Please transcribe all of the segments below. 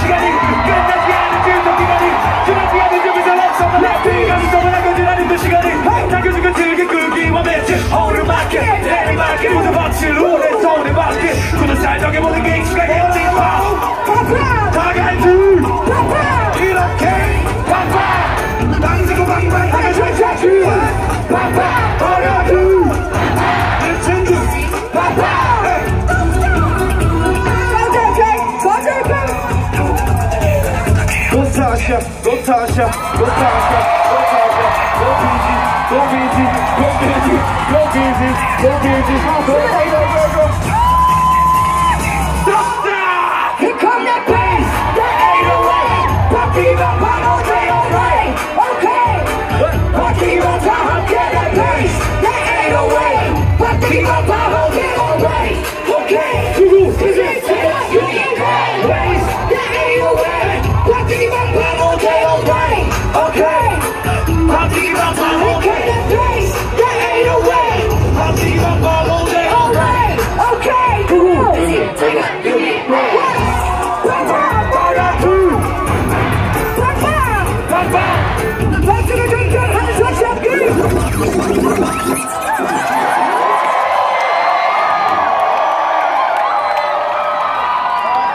시간이 끝나지 않은 지금 기간이 지나지 않은 점에서 렉서만 랩이 서만 거지라는 그 시간이 당겨진 그 즐긴 끄기와 매치 오르막길 내리막길 모두 박질 오래 손에 박길 굳은 살정에 모든 게 익숙하게 찌마 Tasha, go Tasha, go Tasha, go Tasha, go BG, go BG, go BG, go BG, go BG, go BG, go go Stop! Here come that bass, that 808, Papi va pa'no de away, okay. Papi va pa'no de that bass, that 808, Papi va pa'no de away, okay. This is it, this is it, this is it,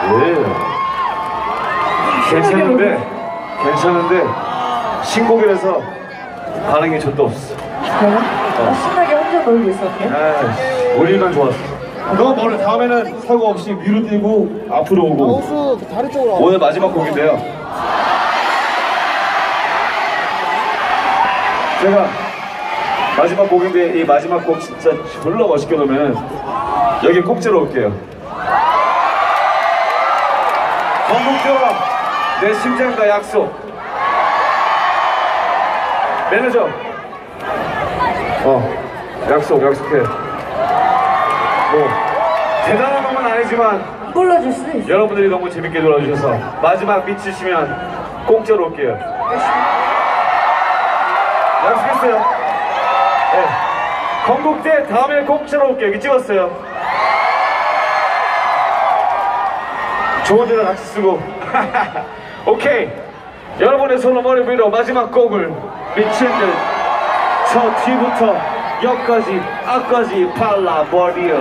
예. 괜찮은데, 괜찮은데, 신곡이라서 반응이 전도 없어. 어, 신나게 혼자 놀고 있었네. 아, 우리만 좋았어. 너 오늘 다음에는 사고 없이 위로 뛰고 앞으로 오고. 오늘 마지막 곡인데요. 제가 마지막 곡인데 이 마지막 곡 진짜 졸라 멋있게 놓으면 여기 꼭지로 올게요. 건국대와 내 심장과 약속. 매니저. 어, 약속, 약속해. 뭐 대단한 건 아니지만 불러줄 수 있어. 여러분들이 너무 재밌게 놀아주셔서 마지막 미치시면 공짜로 올게요. 약속했어요. 네. 건국대 다음에 공짜로 올게요. 여기 찍었어요. 좋은 데다 같이 쓰고. 오케이. 여러분의 손을 머리 위로 마지막 곡을 미친 듯 저 뒤부터 역까지 앞까지 발라버려.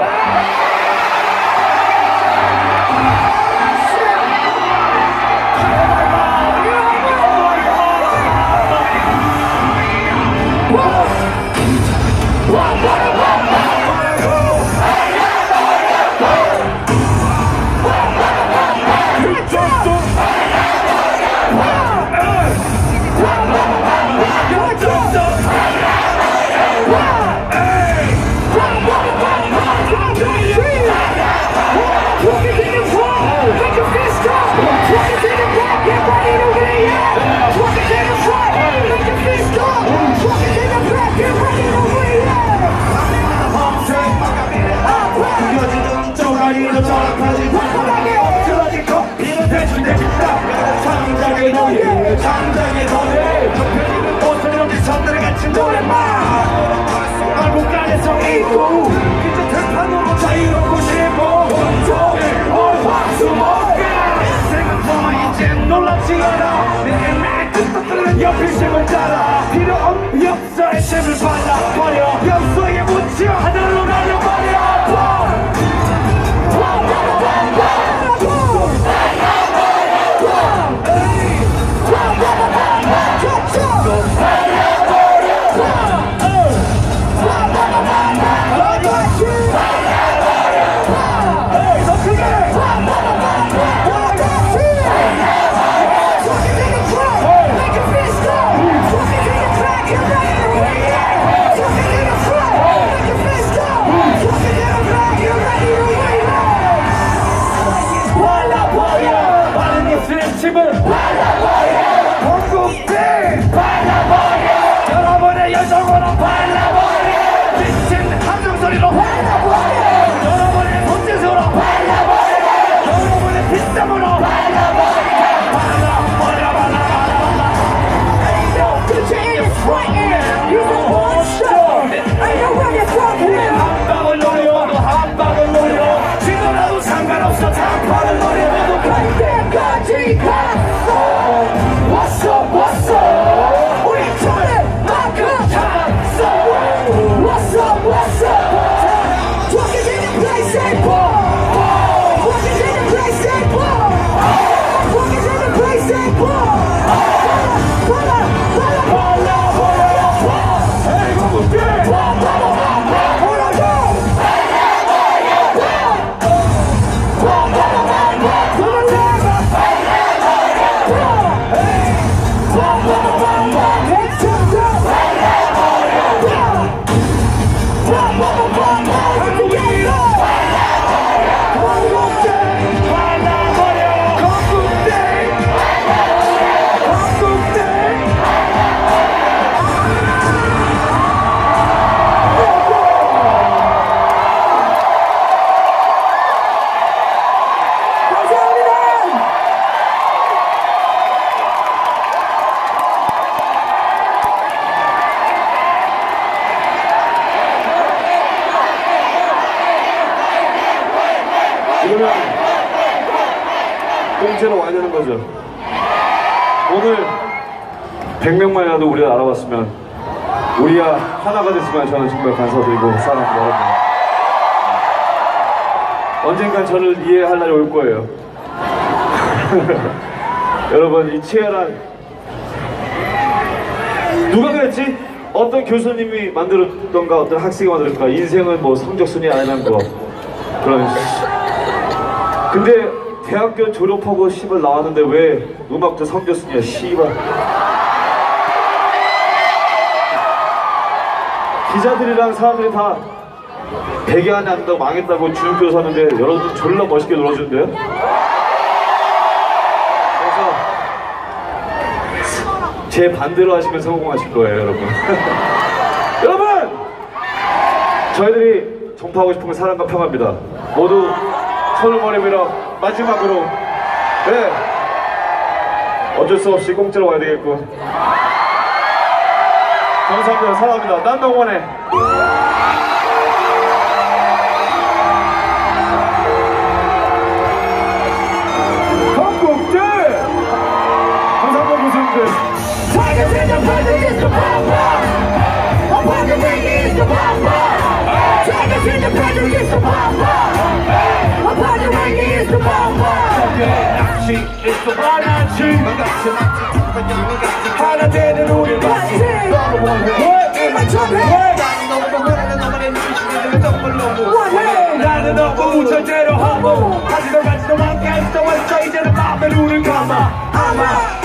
있고 그저 들판으로 자유롭고 싶어. 온종일 월화수목금 생각보면 이젠 놀랍지 않아. 내말 뜻도 옆일심을 따라 필요 없는 역사의 심을 발라버려 역사에 공채로 와야 되는 거죠. 오늘 100명만이라도 우리가 알아봤으면 우리가 하나가 됐으면 저는 정말 감사드리고 사랑합니다. 여러분. 언젠간 저를 이해할 날이 올 거예요. 여러분 이 치열한 누가 그랬지? 어떤 교수님이 만들었던가 어떤 학생이 만들었던가 인생은 뭐 성적순위 아니라는 거 그런 대학교 졸업하고 씨발 나왔는데 왜 음악도 성적순위야 씨발 기자들이랑 사람들이 다 대기 안에 앉는다고 망했다고 주눅교 사는데 여러분 졸라 멋있게 놀아주는데요? 그래서 제 반대로 하시면 성공하실 거예요 여러분. 여러분! 저희들이 전파하고 싶은 건 사랑과 평화입니다. 모두 손을 밀어 마지막으로 네 어쩔 수 없이 공짜로 와야 되겠고 감사합니다 사랑합니다 난동원해 건국대 감사합니다 교수님들 Tigers in the presence is the power. Upon the ring is the power. Tigers in the presence is the power. Upon the ring is the power. 낚시 is the 원한치 하나 되는 우리 같이 In my trumpet. 원해. 나는 너무 우절대로 하고 가지도 가지도 않게 했어 왔어 이제는 맘에 눈을 감아 아마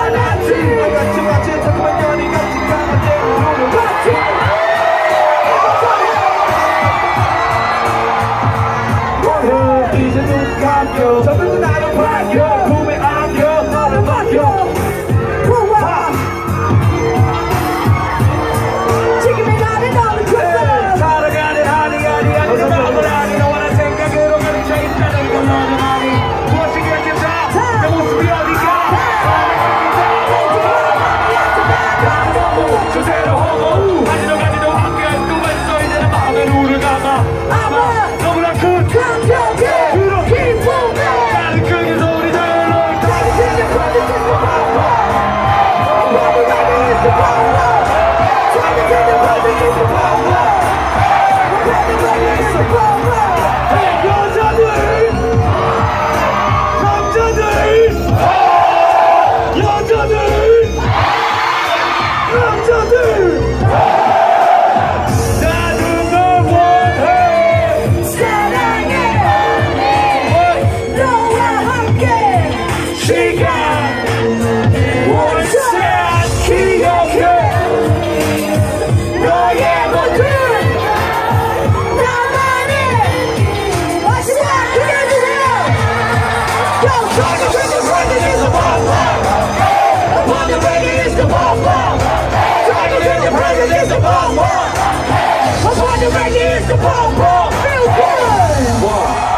the right here is the. Feel good. One.